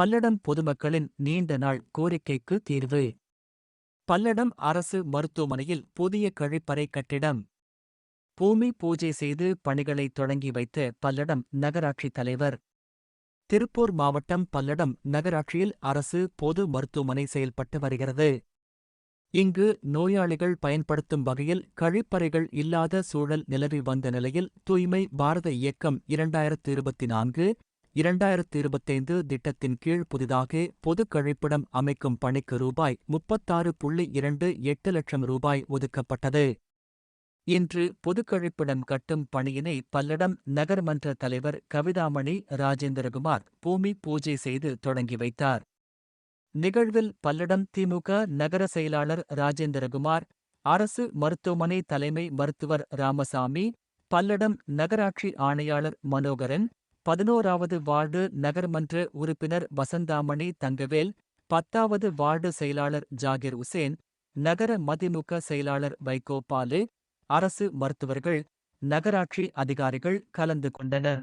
பல்லடம் பொதுமக்களின் நீண்ட நாள் கோரிக்கைக்கு தீர்வு. பல்லடம் அரசு மருத்துவமனையில் புதிய கழிப்பறை கட்டிடம். பூமி பூஜை செய்து பணிகளை தொடங்கி வைத்த பல்லடம் நகராட்சி தலைவர். திருப்பூர் மாவட்டம் பல்லடம் நகராட்சியில் அரசு பொது மருத்துவமனை செயல்பட்டு வருகிறது. இங்கு நோயாளிகள் பயன்படுத்தும் வகையில் கழிப்பறைகள் இல்லாத சூழல் நிலவி வந்த நிலையில் தூய்மை பாரத இயக்கம் இரண்டாயிரத்து இருபத்தி நான்கு இரண்டாயிரத்து இருபத்தைந்து திட்டத்தின் கீழ் புதிதாக பொது கழிப்பிடம் அமைக்கும் பணிக்கு ரூபாய் முப்பத்தாறு புள்ளி இரண்டு எட்டு லட்சம் ரூபாய் ஒதுக்கப்பட்டது. இன்று பொது கழிப்பிடம் கட்டும் பணியினை பல்லடம் நகர்மன்ற தலைவர் கவிதாமணி ராஜேந்திரகுமார் பூமி பூஜை செய்து தொடங்கி வைத்தார். நிகழ்வில் பல்லடம் திமுக நகர செயலாளர் ராஜேந்திரகுமார் அரசு மருத்துவமனை தலைமை மருத்துவர் ராமசாமி பல்லடம் நகராட்சி ஆணையாளர் மனோகரன் பதினோராவது வார்டு நகர்மன்ற உறுப்பினர் வசந்தாமணி தங்கவேல் பத்தாவது வார்டு செயலாளர் ஜாகிர் உசேன் நகர மதிமுக செயலாளர் வைகோபாலு அரசு மருத்துவர்கள் நகராட்சி அதிகாரிகள் கலந்து கொண்டனர்.